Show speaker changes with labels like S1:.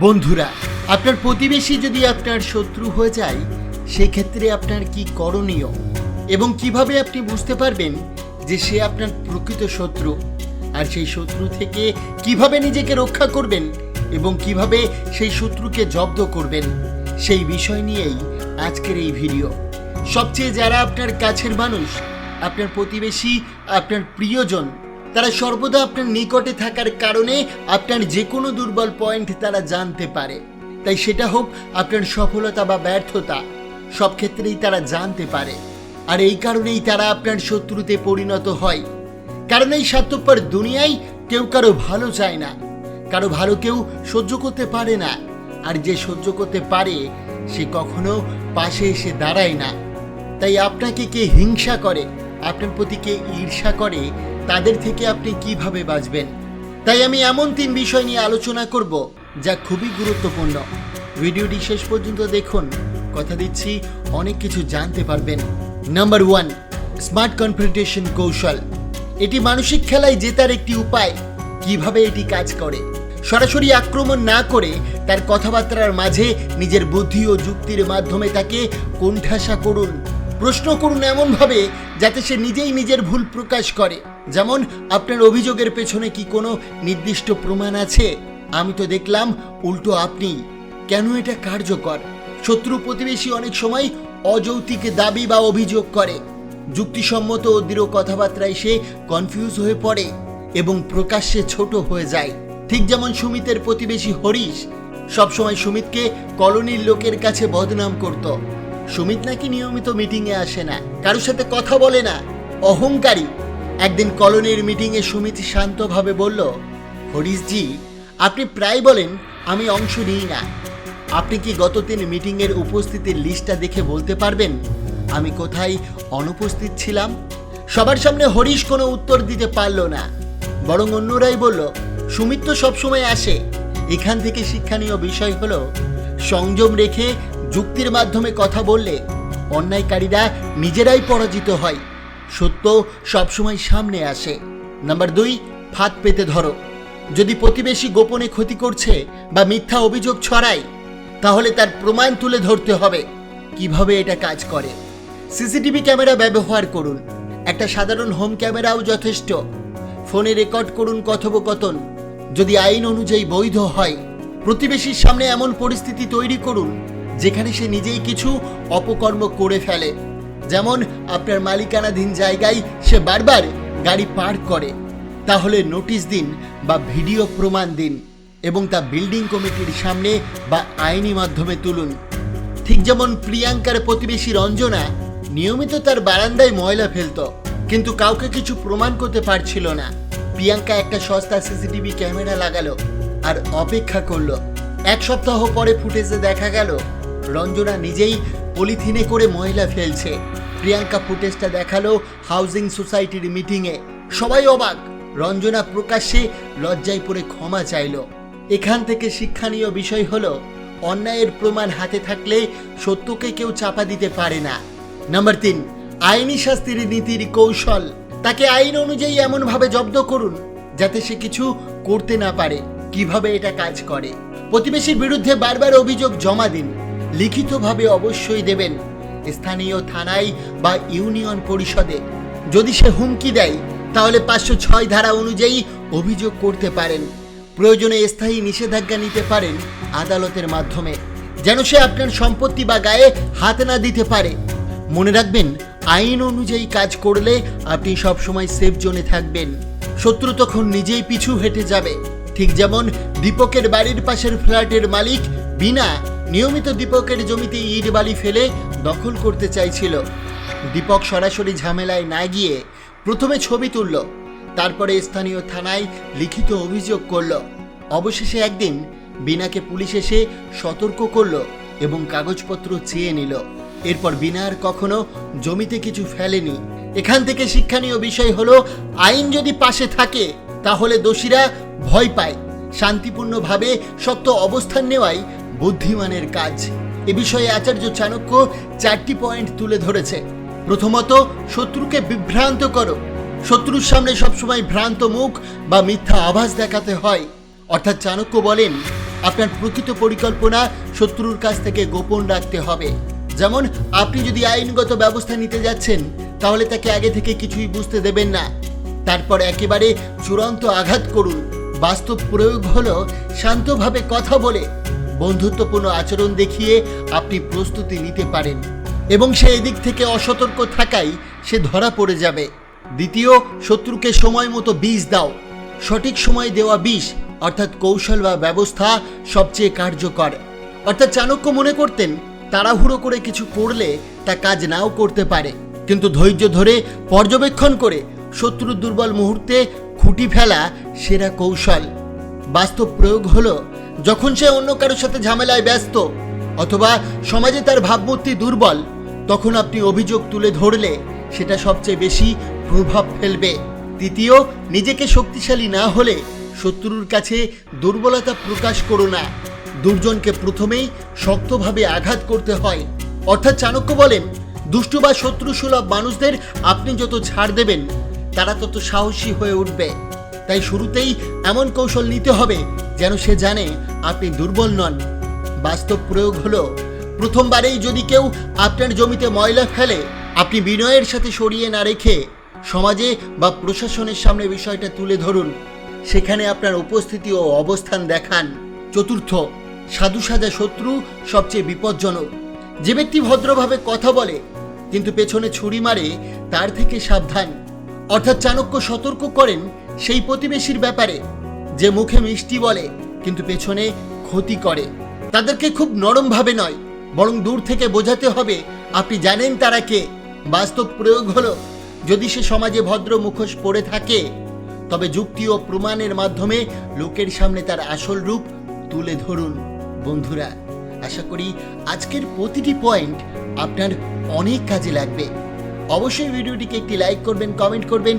S1: বন্ধুরা, আপনার প্রতিবেশী যদি আপনার শত্রু হয়ে যায়, সেক্ষেত্রে আপনার কি করণীয়? এবং কীভাবে আপনি বুঝতে পারবেন যে সে আপনার প্রকৃত শত্রু? আর সেই শত্রু থেকে কীভাবে নিজেকে রক্ষা করবেন এবং কীভাবে সেই শত্রুকে জব্দ করবেন, সেই বিষয় নিয়েই আজকের এই ভিডিও। সবচেয়ে যারা আপনার কাছের মানুষ, আপনার প্রতিবেশী, আপনার প্রিয়জন তারা সর্বদা আপনার নিকটে থাকার কারণে আপনার যে কোনো দুর্বল পয়েন্ট তারা জানতে পারে। তাই সেটা হোক আপনার সফলতা বা ব্যর্থতা, সব ক্ষেত্রেই তারা জানতে পারে। আর এই কারণেই তারা আপনার শত্রুতে পরিণত হয়। কারণ এই স্বার্থপর দুনিয়ায় কেউ কারও ভালো চায় না, কারও ভালো কেউ সহ্য করতে পারে না। আর যে সহ্য করতে পারে, সে কখনো পাশে এসে দাঁড়ায় না। তাই আপনাকে কে হিংসা করে, আপনার প্রতি কে ঈর্ষা করে তাদের থেকে আপনি কীভাবে বাঁচবেন? তাই আমি এমন তিন বিষয় নিয়ে আলোচনা করব যা খুবই গুরুত্বপূর্ণ। ভিডিওটি শেষ পর্যন্ত দেখুন। কথা দিচ্ছি, অনেক কিছু জানতে পারবেন। নাম্বার ওয়ান স্মার্ট কনফ্রন্টেশন কৌশল। এটি মানসিক খেলায় জেতার একটি উপায়। কীভাবে এটি কাজ করে? সরাসরি আক্রমণ না করে তার কথাবার্তার মাঝে নিজের বুদ্ধি ও যুক্তির মাধ্যমে তাকে কোণঠাসা করুন। প্রশ্ন করুন এমনভাবে যাতে সে নিজেই নিজের ভুল প্রকাশ করে। যেমন, আপনার অভিযোগের পেছনে কি কোনো নির্দিষ্ট প্রমাণ আছে? আমি তো দেখলাম, উল্টো আপনি। কেন এটা কার্যকর? শত্রু প্রতিবেশী অনেক সময় অযৌক্তিক দাবি বা অভিযোগ করে। যুক্তিসম্মত ও দৃঢ় কথাবার্তায় সে কনফিউজ হয়ে পড়ে এবং প্রকাশ্যে ছোট হয়ে যায়। ঠিক যেমন সুমিতের প্রতিবেশী হরিশ সবসময় সুমিতকে কলোনির লোকের কাছে বদনাম করত। সুমিত নাকি নিয়মিত মিটিংয়ে আসে না, কারোর সাথে কথা বলে না, অহংকারী। একদিন কলোনির মিটিংয়ে সুমিত শান্তভাবে বলল, হরিশজি, আপনি প্রায় বলেন, আমি অংশ নিই না। আপনি কি গত দিন মিটিংয়ের উপস্থিতির লিস্টটা দেখে বলতে পারবেন? আমি কোথায় অনুপস্থিত ছিলাম? সবার সামনে হরিশ কোনো উত্তর দিতে পারল না। বরং অন্যরাই বলল, সুমিত তো সবসময় আসে। এখান থেকে শিক্ষণীয় বিষয় হলো, সংযম রেখে যুক্তির মাধ্যমে কথা বললে অন্যায়কারীরা নিজেরাই পরাজিত হয়। সত্য সবসময় সামনে আসে। নাম্বার দুই, ফাঁদ পেতে ধরো। যদি প্রতিবেশী গোপনে ক্ষতি করছে বা মিথ্যা অভিযোগ ছড়ায়, তাহলে তার প্রমাণ তুলে ধরতে হবে। কীভাবে এটা কাজ করে? সিসিটিভি ক্যামেরা ব্যবহার করুন। একটা সাধারণ হোম ক্যামেরাও যথেষ্ট। ফোনে রেকর্ড করুন কথোপকথন। যদি আইন অনুযায়ী বৈধ হয়, প্রতিবেশীর সামনে এমন পরিস্থিতি তৈরি করুন, যেখানে সে নিজেই কিছু অপকর্ম করে ফেলে। যেমন আপনার মালিকানাধীন জায়গায় সে বারবার গাড়ি পার্ক করে, তাহলে নোটিশ দিন বা ভিডিও প্রমাণ দিন এবং তা বিল্ডিং কমিটির সামনে বা আইনি মাধ্যমে তুলুন। ঠিক যেমন প্রিয়াঙ্কার প্রতিবেশী রঞ্জনা নিয়মিত তার বারান্দায় ময়লা ফেলতো, কিন্তু কাউকে কিছু প্রমাণ করতে পারছিল না। প্রিয়াঙ্কা একটা সস্তা সিসিটিভি ক্যামেরা লাগালো আর অপেক্ষা করল। এক সপ্তাহ পরে ফুটেজে দেখা গেল, রঞ্জনা নিজেই পলিথিনে করে ময়লা ফেলছে। প্রিয়াঙ্কা ফুটেজটা দেখাল হাউজিং সোসাইটির মিটিংয়ে সবাই অবাক। রঞ্জনা প্রকাশ্যে লজ্জায় পড়ে ক্ষমা চাইলো। এখান থেকে শিক্ষণীয় বিষয় হলো, অন্যায়ের প্রমাণ হাতে থাকলে সত্যকে কেউ চাপা দিতে পারে না। নাম্বার তিন, আইনি শাস্তির নীতির কৌশল। তাকে আইন অনুযায়ী এমনভাবে জব্দ করুন, যাতে সে কিছু করতে না পারে। কীভাবে এটা কাজ করে? প্রতিবেশীর বিরুদ্ধে বারবার অভিযোগ জমা দিন। লিখিতভাবে অবশ্যই দেবেন। স্থানীয় থানায় বা ইউনিয়ন পরিষদে। যদি সে হুমকি দেয়, তাহলে পাঁচশো ছয় ধারা অনুযায়ী অভিযোগ করতে পারেন। প্রয়োজনে স্থায়ী নিষেধাজ্ঞা নিতে পারেন আদালতের মাধ্যমে, যেন সে আপনার সম্পত্তি বা গায়ে হাত না দিতে পারে। মনে রাখবেন, আইন অনুযায়ী কাজ করলে আপনি সবসময় সেফ জোনে থাকবেন। শত্রু তখন নিজেই পিছু হেঁটে যাবে। ঠিক যেমন, দীপকের বাড়ির পাশের ফ্ল্যাটের মালিক বিনা নিয়মিত দীপকের জমিতে ইট বালি ফেলে দখল করতে চাইছিল। দীপক সরাসরি ঝামেলায় না গিয়ে প্রথমে ছবি তুলল, তারপরে স্থানীয় থানায় লিখিত অভিযোগ করল। অবশেষে একদিন বিনাকে পুলিশ এসে সতর্ক করল এবং কাগজপত্র চেয়ে নিল। এরপর বিনা আর কখনো জমিতে কিছু ফেলেনি। এখান থেকে শিক্ষণীয় বিষয় হলো, আইন যদি পাশে থাকে, তাহলে দোষীরা ভয় পায়। শান্তিপূর্ণভাবে শক্ত অবস্থান নেওয়াই বুদ্ধিমানের কাজ। এ বিষয়ে আচার্য চাণক্য চারটি পয়েন্ট তুলে ধরেছে। প্রথমত, শত্রুকে বিভ্রান্ত করো। শত্রুর সামনে সবসময় ভ্রান্ত মুখ বা মিথ্যা আভাস দেখাতে হয়। অর্থাৎ চাণক্য বলেন, আপনার প্রকৃত পরিকল্পনা শত্রুর কাছ থেকে গোপন রাখতে হবে। যেমন, আপনি যদি আইনগত ব্যবস্থা নিতে যাচ্ছেন, তাহলে তাকে আগে থেকে কিছুই বুঝতে দেবেন না। তারপর একেবারে চূড়ান্ত আঘাত করুন। বাস্তব প্রয়োগ হলো শান্তভাবে কথা বলে। বন্ধুত্বপূর্ণ আচরণ দেখিয়ে আপনি প্রস্তুতি নিতে পারেন এবং সে এদিক থেকে অসতর্ক থাকাই সে ধরা পড়ে যাবে। দ্বিতীয়, শত্রুকে সময় মতো বীজ দাও। সঠিক সময় দেওয়া বিষ, অর্থাৎ কৌশল বা ব্যবস্থা, সবচেয়ে কার্যকর। অর্থাৎ চাণক্য মনে করতেন, তাড়াহুড়ো করে কিছু করলে তা কাজ নাও করতে পারে। কিন্তু ধৈর্য ধরে, পর্যবেক্ষণ করে শত্রুর দুর্বল মুহূর্তে খুঁটি ফেলা সেরা কৌশল। বাস্তব প্রয়োগ হলো যখন সে অন্য কারোর সাথে ঝামেলায় ব্যস্ত অথবা সমাজে তার ভাবমূর্তি দুর্বল, তখন আপনি অভিযোগ তুলে ধরলে সেটা সবচেয়ে বেশি প্রভাব ফেলবে। তৃতীয় নিজেকে শক্তিশালী না হলে শত্রুর কাছে দুর্বলতা প্রকাশ করো না। দুর্জনকে প্রথমেই শক্তভাবে আঘাত করতে হয়। অর্থাৎ চাণক্য বলেন, দুষ্টু বা শত্রু সুলভ মানুষদের আপনি যত ছাড় দেবেন, তারা তত সাহসী হয়ে উঠবে। তাই শুরুতেই এমন কৌশল নিতে হবে যেন সে জানে আপনি দুর্বল নন। বাস্তব প্রয়োগ হলো, প্রথমবারেই যদি কেউ আপনার জমিতে ময়লা ফেলে, আপনি বিনয়ের সাথে সরিয়ে না রেখে সমাজে বা প্রশাসনের সামনে বিষয়টা তুলে ধরুন। সেখানে আপনার উপস্থিতি ও অবস্থান দেখান। চতুর্থ, সাধু সাজা শত্রু সবচেয়ে বিপজ্জনক। যে ব্যক্তি ভদ্রভাবে কথা বলে, কিন্তু পেছনে ছুরি মারে, তার থেকে সাবধান। অর্থাৎ চাণক্য সতর্ক করেন সেই প্রতিবেশীর ব্যাপারে যে মুখে মিষ্টি বলে, কিন্তু পেছনে ক্ষতি করে। তাদেরকে খুব নরমভাবে নয়, বরং দূর থেকে বোঝাতে হবে, আপনি জানেন তারা কে। বাস্তব প্রয়োগ হলো, যদি সে সমাজে ভদ্র মুখোশ পড়ে থাকে, তবে যুক্তি ও প্রমাণের মাধ্যমে লোকের সামনে তার আসল রূপ তুলে ধরুন। বন্ধুরা, আশা করি আজকের প্রতিটি পয়েন্ট আপনার অনেক কাজে লাগবে। অবশ্যই ভিডিওটিকে একটি লাইক করবেন, কমেন্ট করবেন